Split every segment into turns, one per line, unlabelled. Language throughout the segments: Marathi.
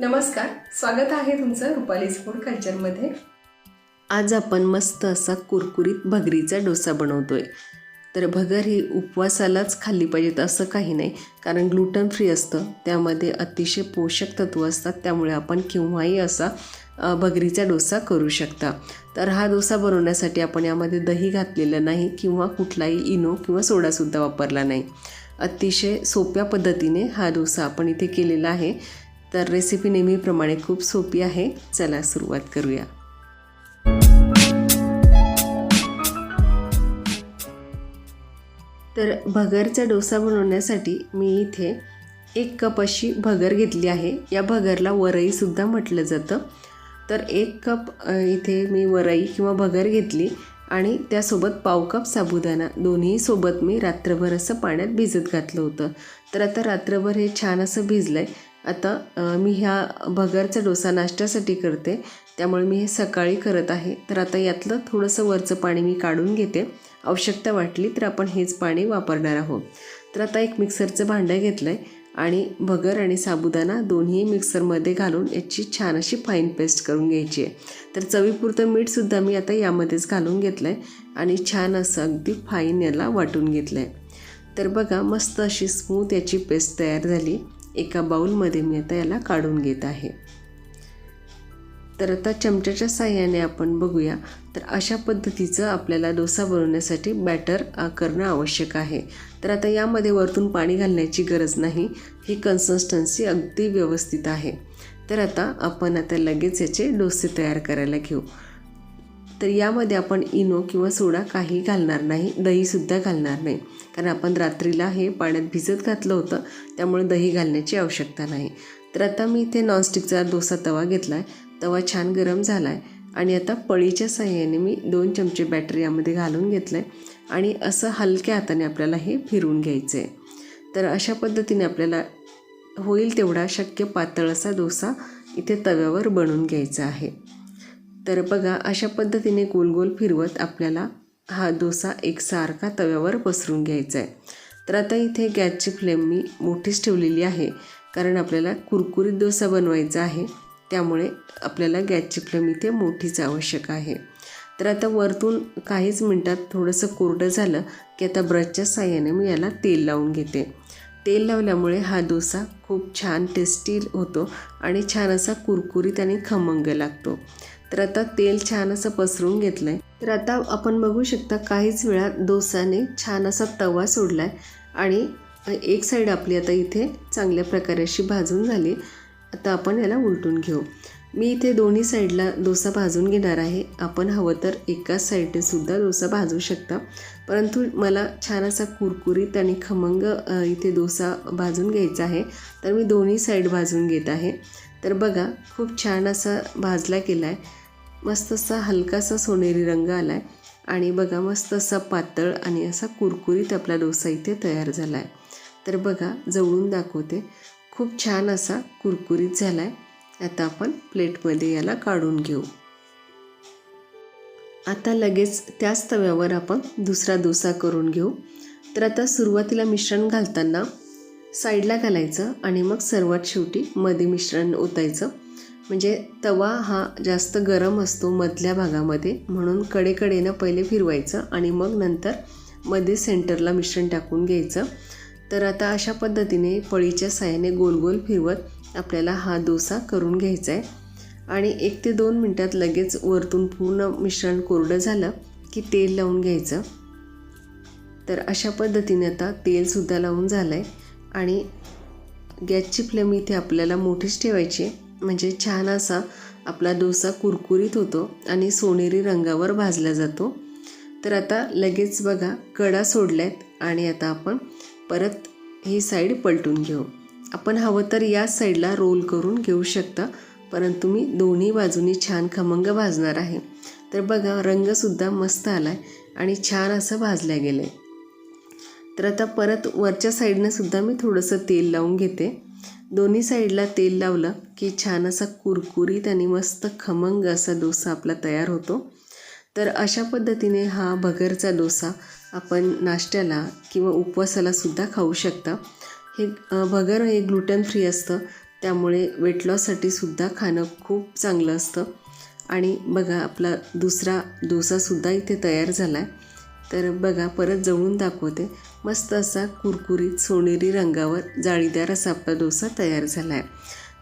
नमस्कार स्वागत आहे तुमचं रुपालीज फूड कल्चरमध्ये.
आज आपण मस्त असा कुरकुरीत भगरीचा डोसा बनवतोय. तर भगर ही उपवासालाच खाल्ली पाहिजेत असं काही नाही कारण ग्लुटन फ्री असतं. त्यामध्ये अतिशय पोषक तत्व असतात त्यामुळे आपण केव्हाही असा भगरीचा डोसा करू शकता. तर हा डोसा बनवण्यासाठी आपण यामध्ये दही घातलेलं नाही किंवा कुठलाही इनो किंवा सोडासुद्धा वापरला नाही. अतिशय सोप्या पद्धतीने हा डोसा आपण इथे केलेला आहे. तर रेसिपी नेहमीप्रमाणे खूप सोपी आहे. चला सुरुवात करूया. तर भगरचा डोसा बनवण्यासाठी मी इथे एक कप अशी भगर घेतली आहे. या भगरला वरईसुद्धा म्हटलं जातं. तर एक कप इथे मी वरई किंवा भगर घेतली आणि त्यासोबत पाव कप साबुदाणा. दोन्ही सोबत मी रात्रभर असं पाण्यात भिजत घातलं होतं. तर आता रात्रभर हे छान असं भिजलं आहे आता मी ह्या भगरचा डोसा नाश्त्यासाठी करते. त्यामुळे मी हे सकाळी करत आहे. तर आता यातलं थोडंसं वरचं पाणी मी काढून घेते. आवश्यकता वाटली तर आपण हेच पाणी वापरणार आहोत. तर आता एक मिक्सरचं भांडं घेतलं आहे आणि भगर आणि साबुदाणा दोन्ही मिक्सरमध्ये घालून याची छान अशी फाईन पेस्ट करून घ्यायची आहे. तर चवीपुरतं मीठसुद्धा मी आता यामध्येच घालून घेतलं आहे आणि छान असं अगदी फाईन याला वाटून घेतलं आहे तर बघा मस्त अशी स्मूथ याची पेस्ट तयार झाली. एका बाऊलमध्ये मी आता याला काढून घेत आहे. तर आता चमच्याच्या साह्याने आपण बघूया. तर अशा पद्धतीचं आपल्याला डोसा बनवण्यासाठी बॅटर करणं आवश्यक आहे. तर आता यामध्ये वरतून पाणी घालण्याची गरज नाही. ही कन्सिस्टन्सी अगदी व्यवस्थित आहे. तर आता आपण आता लगेच याचे डोसे तयार करायला घेऊ. तर यामध्ये आपण इनो किंवा सोडा काही घालणार नाही. दहीसुद्धा घालणार नाही. कारण आपण रात्रीला हे पाण्यात भिजत घातलं होतं त्यामुळे दही घालण्याची आवश्यकता नाही. तर आता मी इथे नॉनस्टिकचा डोसा तवा घेतला आहे तवा छान गरम झाला आहे आणि आता पळीच्या साह्याने मी दोन चमचे बॅटर यामध्ये घालून घेतलं आहे आणि असं हलक्या हाताने आपल्याला हे फिरवून घ्यायचं आहे तर अशा पद्धतीने आपल्याला होईल तेवढा शक्य पातळ असा डोसा इथे तव्यावर बनवून घ्यायचा आहे. तर बघा अशा पद्धतीने गोल गोल फिरवत आपल्याला हा डोसा एकसारखा तव्यावर पसरून घ्यायचा आहे तर आता इथे गॅसची फ्लेम मी मोठीच ठेवलेली आहे कारण आपल्याला कुरकुरीत डोसा बनवायचा आहे त्यामुळे आपल्याला गॅसची फ्लेम इथे मोठीच आवश्यक आहे. तर आता वरतून काहीच मिनटात थोडंसं कोरडं झालं की आता ब्रशच्या साह्याने मी याला तेल लावून घेते. तेल लावल्यामुळे हा डोसा खूप छान टेस्टी होतो आणि छान असा कुरकुरीत आणि खमंग लागतो. तर आता तेल छान असं पसरून घेतलं आहे तर आता आपण बघू शकता काहीच वेळात डोसाने छान असा तवा सोडला आहे आणि एक साईड आपली आता इथे चांगल्या प्रकारे अशी भाजून झाली. आता आपण याला उलटून घेऊ. मी इथे दोन्ही साईडला डोसा भाजून घेणार आहे. आपण हवं तर एकाच साईडने सुद्धा डोसा भाजू शकता. परंतु मला छान असा कुरकुरीत आणि खमंग इथे डोसा भाजून घ्यायचा आहे. तर मी दोन्ही साईड भाजून घेत आहे. तर बघा खूप छान असा भाजला गेला आहे मस्त असा हलकासा सोनेरी रंग आला आहे आणि बघा मस्त असा पातळ आणि असा कुरकुरीत आपला डोसा इथे तयार झाला आहे तर बघा जवळून दाखवते. खूप छान असा कुरकुरीत झाला आहे आता आपण प्लेटमध्ये याला काढून घेऊ. आता लगेच त्याच तव्यावर आपण दुसरा डोसा करून घेऊ. तर आता सुरुवातीला मिश्रण घालताना साईडला घालायचं आणि मग सर्वात शेवटी मध्ये मिश्रण ओतायचं. म्हणजे तवा हा जास्त गरम असतो मधल्या भागामध्ये म्हणून कडेकडेनं पहिले फिरवायचं आणि मग नंतर मध्ये सेंटरला मिश्रण टाकून घ्यायचं. तर आता अशा पद्धतीने पळीच्या साह्याने गोल गोल फिरवत आपल्याला हा डोसा करून घ्यायचा आहे. आणि एक ते दोन मिनटात लगेच वरतून पूर्ण मिश्रण कोरडं झालं की तेल लावून घ्यायचं. तर अशा पद्धतीने आता तेलसुद्धा लावून झालं आहे आणि गॅसची फ्लेम इथे आपल्याला मोठीच ठेवायची म्हणजे छान असा आपला डोसा कुरकुरीत होतो आणि सोनेरी रंगावर भाजला जातो. तर आता लगेच बघा कडा सोडल्यात आणि आता आपण परत ही साईड पलटून घेऊ. आपण हवं तर या साईडला रोल करून घेऊ शकता परंतु मी दोन्ही बाजूनी छान खमंग भाजणार आहे. तर बघा रंगसुद्धा मस्त आला आहे आणि छान असं भाजलं गेलं आहे तर आता परत वरच्या साईडनं सुद्धा मी थोडंसं तेल लावून घेते. दोन्ही साईडला तेल लावलं की छान असा कुरकुरीत आणि मस्त खमंग असा डोसा आपला तयार होतो. तर अशा पद्धतीने हा भगरचा डोसा आपण नाश्त्याला किंवा उपवासालासुद्धा खाऊ शकता. हे बगर भगर हे ग्लुटन फ्री असतं त्यामुळे वेट लॉससाठी सुद्धा खाणं खूप चांगलं असतं. आणि बघा आपला दुसरा डोसासुद्धा इथे तयार झाला आहे तर बघा परत जवळून दाखवते. मस्त असा कुरकुरीत सोनेरी रंगावर जाळीदार असा आपला डोसा तयार झाला आहे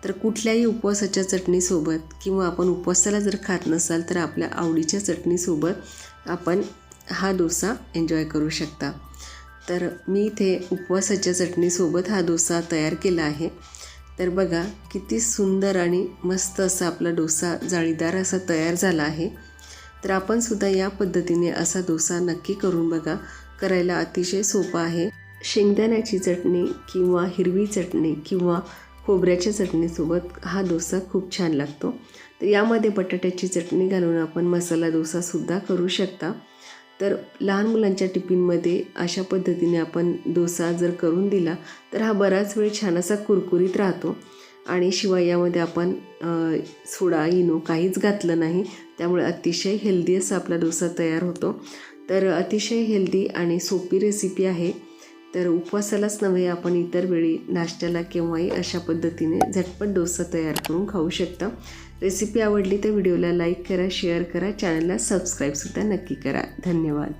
तर कुठल्याही उपवासाच्या चटणीसोबत किंवा आपण उपवासाला जर खात नसाल तर आपल्या आवडीच्या चटणीसोबत आपण हा डोसा एन्जॉय करू शकता. तर मी इथे उपवासाच्या चटणीसोबत हा डोसा तयार केला आहे. तर बघा किती सुंदर आणि मस्त असा आपला डोसा जाळीदार असा तयार झाला आहे. तर आपण सुद्धा या पद्धतीने असा डोसा नक्की करून बघा. करायला अतिशय सोपा आहे. शेंगदाण्याची चटणी किंवा हिरवी चटणी किंवा खोबऱ्याच्या चटणीसोबत हा डोसा खूप छान लागतो. तर यामध्ये बटाट्याची चटणी घालून आपण मसाला डोसासुद्धा करू शकता. तर लहान मुलांच्या टिफिनमध्ये अशा पद्धतीने आपण डोसा जर करून दिला तर हा बराच वेळ छान असा कुरकुरीत राहतो. आणि शिवाय यामध्ये आपण सोडा इनो काहीच घातलं नाही. त्यामुळे अतिशय हेल्दी असा आपला डोसा तयार होतो. तर अतिशय हेल्दी आणि सोपी रेसिपी आहे. तर उपवासालाच नव्हे आपण इतर वेळी नाश्त्याला केव्हाही अशा पद्धतीने झटपट डोसा तयार करून खाऊ शकता. रेसिपी आवडली तर व्हिडिओला लाईक करा शेअर करा चॅनलला सबस्क्राईबसुद्धा नक्की करा. धन्यवाद.